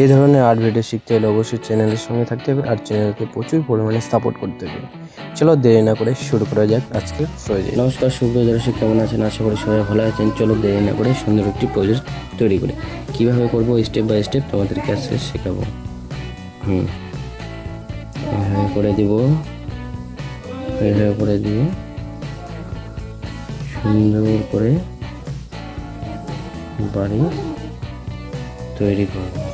এই ধরনের art video শিখতে হলে অবশ্যই চ্যানেলের সঙ্গে থাকতে হবে আর চ্যানেলকে প্রচুর পরিমাণে সাপোর্ট করতে হবে। চলো দেরি না করে শুরু করা যাক আজকের প্রয়োজন নমস্কার, সুপ্রিয় দর্শক, কেমন আছেন? আশা করি সবাই ভালো আছেন। চলো দেরি না করে সুন্দর একটি প্রজেক্ট তৈরি করে। কীভাবে করব? স্টেপ বাই স্টেপ তোমাদেরকে আজকে শেখাবো। হুম। এভাবে করে দিব। করে দিয়ে সুন্দর করে বাড়ি তৈরি করব।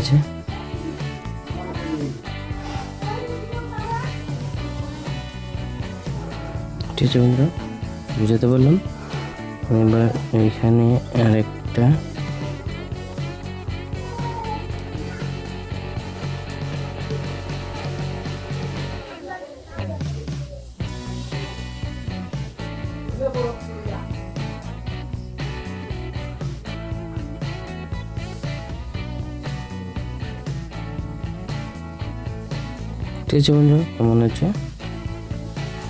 আছে ঠিক আছে বন্ধুরা বুঝাতে পারলাম এবার এখানে আরেকটা। ঠিক আছে বন্ধুরা কেমন আছে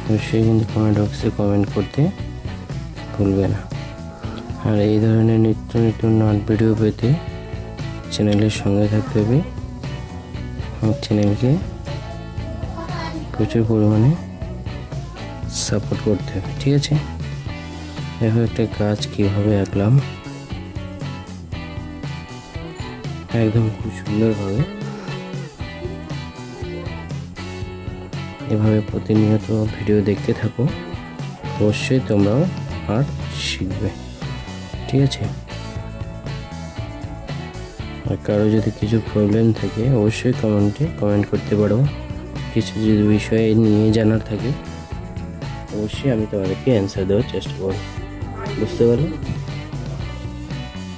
অবশ্যই কিন্তু কমেন্ট বক্সে কমেন্ট করতে ভুলবে না। আর এই ধরনের নিত্য নিত্য নাট ভিডিও পেতে চ্যানেলের সঙ্গে থাকতে হবে। আমার চ্যানেলকে প্রচুর পরিমাণে সাপোর্ট করতে হবে, ঠিক আছে? দেখো একটা গাছ কীভাবে আঁকলাম। একদম খুব সুন্দরভাবে এভাবে প্রতিনিয়ত ভিডিও দেখতে থাকো। অবশ্যই তোমরাও আর শিখবে। ঠিক আছে? আর কারও যদি কিছু প্রবলেম থাকে, অবশ্যই কমেন্টে কমেন্ট করতে পারো। কিছু যদি বিষয়ে নিয়ে জানার থাকে, অবশ্যই আমি তোমাদেরকে অ্যান্সার দেওয়ার চেষ্টা করব। বুঝতে পারলে?